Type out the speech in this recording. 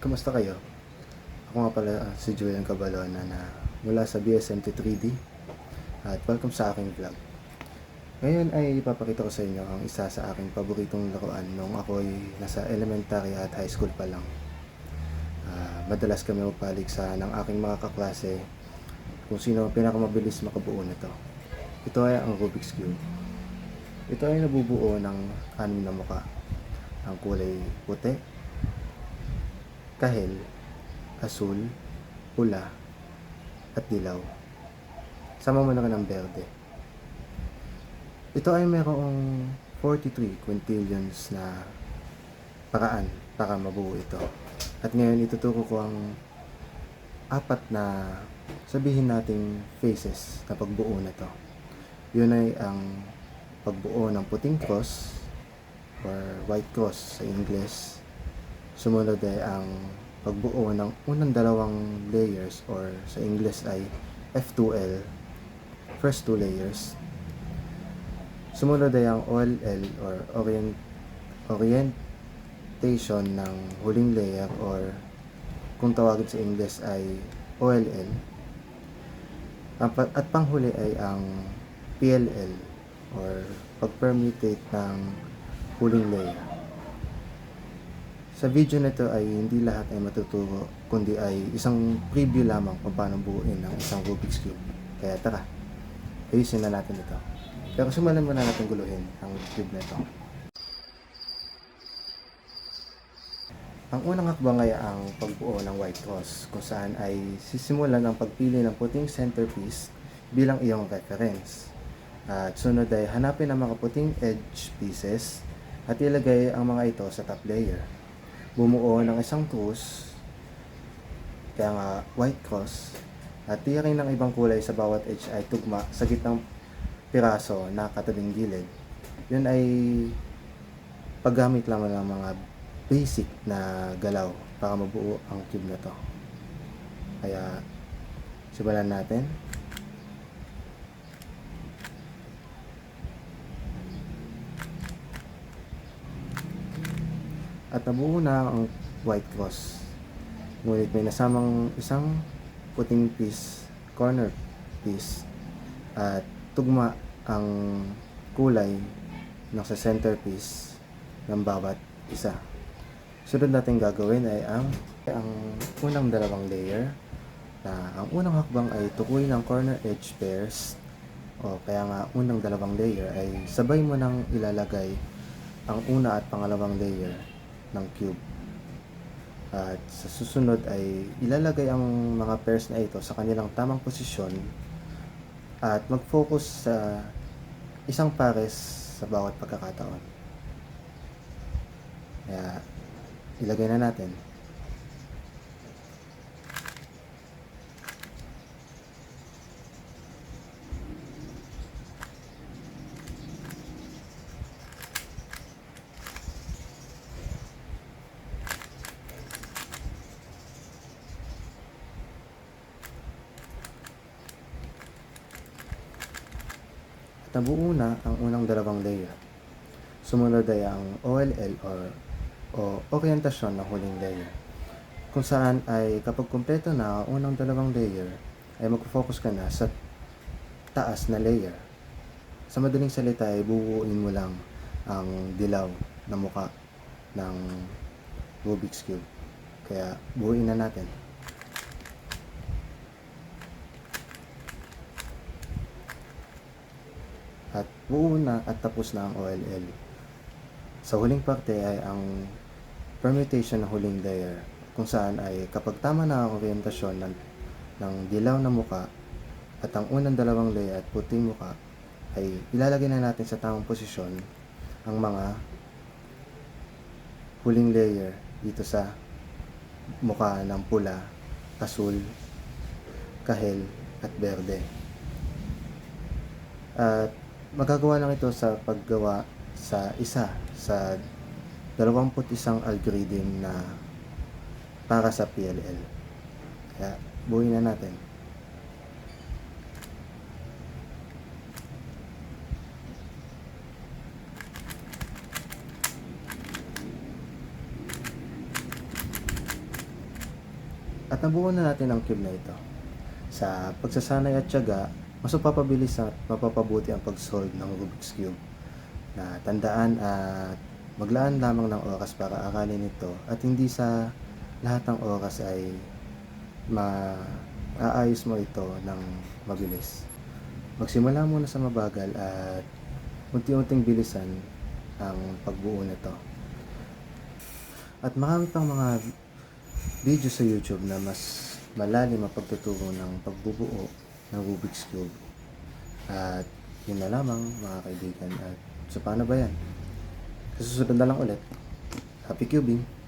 Kamusta kayo? Ako nga pala ah, si Julian Cabalona na mula sa BSMT 3D at welcome sa aking vlog. Ngayon ay ipapakita ko sa inyo ang isa sa aking paboritong laruan nung ako ay nasa elementary at high school pa lang. Ah, madalas kami magpaligsa ng aking mga kaklase kung sino ang pinakamabilis makabuo nito. Ito ay ang Rubik's Cube. Ito ay nabubuo ng anim na muka. Ang kulay puti, kahel, asul, pula, at dilaw. Sama mo na ka ng berde. Ito ay mayroong 43 quintillions na paraan para mabuo ito. At ngayon ituturo ko ang apat na sabihin nating phases na pagbuo na to. Yun ay ang pagbuo ng puting cross or white cross sa English. Sumunod ay ang pagbuo ng unang dalawang layers or sa English ay F2L, first two layers. Sumunod ay ang OLL or orient, orientation ng huling layer or kung tawagin sa English ay OLL. At panghuli ay ang PLL or pag-permutate ng huling layer. Sa video na ito ay hindi lahat ay matuturo, kundi ay isang preview lamang kung paano buuin ang isang Rubik's Cube. Kaya tara, ayusin na natin ito. Pero simulan muna natin guluhin ang cube na ito. Ang unang hakbang ay ang pagbuo ng white cross, kung saan ay sisimulan ang pagpili ng puting centerpiece bilang iyong reference. At sunod ay hanapin ang mga puting edge pieces at ilagay ang mga ito sa top layer. Bumuo ng isang cross, kaya nga white cross, at tiyakin ng ibang kulay sa bawat edge ay tugma sa gitnang piraso na katabing gilid. Yun ay paggamit lamang ng mga basic na galaw para mabuo ang cube na to. Kaya simulan natin. At nabuo na ang white cross. Ngunit may nasamang isang puting piece, corner piece, at tugma ang kulay ng sa centerpiece ng bawat isa. Sunod natin gagawin ay ang ang unang dalawang layer na ang unang hakbang ay tukuyin ang corner edge pairs o kaya nga unang dalawang layer ay sabay mo nang ilalagay ang una at pangalawang layer ng cube. At sa susunod ay ilalagay ang mga pairs na ito sa kanilang tamang posisyon at mag-focus sa isang pares sa bawat pagkakataon. Kaya ilagay na natin. Nabuo na ang unang dalawang layer. Sumunod ay ang OLL or o orientasyon ng huling layer. Kung saan ay kapag kumpleto na ang unang dalawang layer, ay mag-focus ka na sa taas na layer. Sa madaling salita ay bubuuin mo lang ang dilaw na muka ng Rubik's Cube. Kaya buuin na natin. At buo na at tapos na ang OLL. Sa huling parte ay ang permutation ng huling layer kung saan ay kapag tama na ang orientasyon ng, ng dilaw na muka at ang unang dalawang layer at puting muka ay ilalagay na natin sa tamang posisyon ang mga huling layer dito sa mukha ng pula, asul, kahel at berde. At magagawa lang ito sa paggawa sa isa sa 21 algorithm na para sa PLL. Kaya buuin na natin. At nabuo na natin ang cube na ito. Sa pagsasanay at tiyaga, mas mapapabilis at mapapabuti ang pag-solve ng Rubik's Cube. Na tandaan at maglaan lamang ng oras para aralin ito at hindi sa lahat ng oras ay maaayos mo ito ng mabilis. Magsimula muna sa mabagal at unti-unting bilisan ang pagbuo nito. At marami pang mga video sa YouTube na mas malalim ang pagtuturo ng pagbubuo ng Rubik's Cube. At yun na lamang mga kaibigan. At so paano ba yan? Sa susunod na lang ulit. Happy cubing!